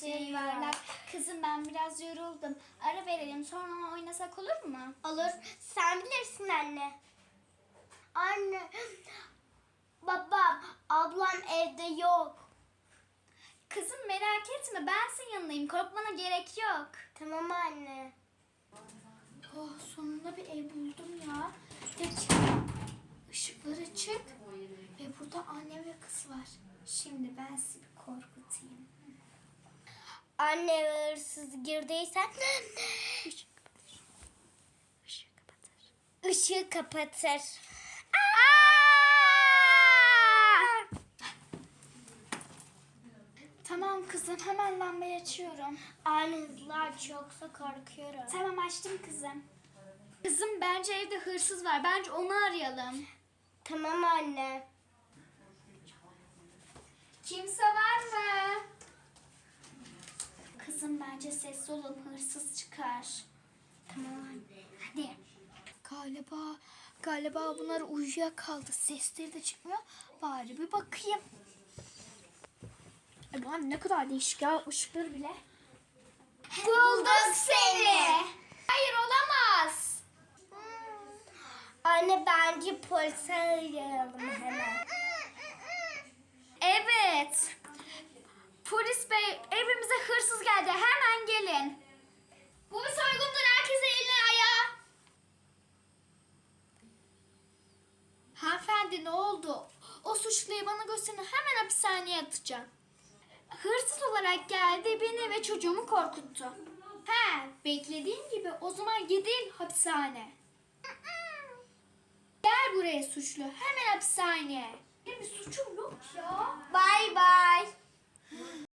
Şey yuvarlak. Kızım ben biraz yoruldum. Ara verelim sonra oynasak olur mu? Olur. Sen bilirsin anne. Anne. Babam, ablam evde yok. Kızım merak etme ben senin yanındayım. Korkmana gerek yok. Tamam anne. Oh sonunda bir ev buldum ya. Geç. Işıklar açık. Ve burada anne ve kız var. Şimdi ben sizi bir korkutayım. Anne eve hırsız girdiysen Işık kapatır. Işığı kapatır. ışığı kapatır. Tamam kızım hemen lambayı açıyorum. Anne hızlı aç yoksa korkuyorum. Tamam açtım kızım. Kızım bence evde hırsız var. Bence onu arayalım. Tamam anne. Kimse var mı? Kızım bence sessiz olun hırsız çıkar. Tamam. Hadi. Galiba galiba bunlar uyuyakaldı. Sesleri de çıkmıyor. Bari bir bakayım. An ne kadar değişik ya ışıkları bile. Bulduk seni. Hayır olamaz. Anne bence polise arayalım hemen. Hanımefendi ne oldu? O suçluyu bana gösterin. Hemen hapishaneye atacağım. Hırsız olarak geldi beni ve çocuğumu korkuttu. He, beklediğim gibi o zaman gidin hapishane. Gel buraya suçlu. Hemen hapishaneye. Benim bir suçum yok ya. Bay bay.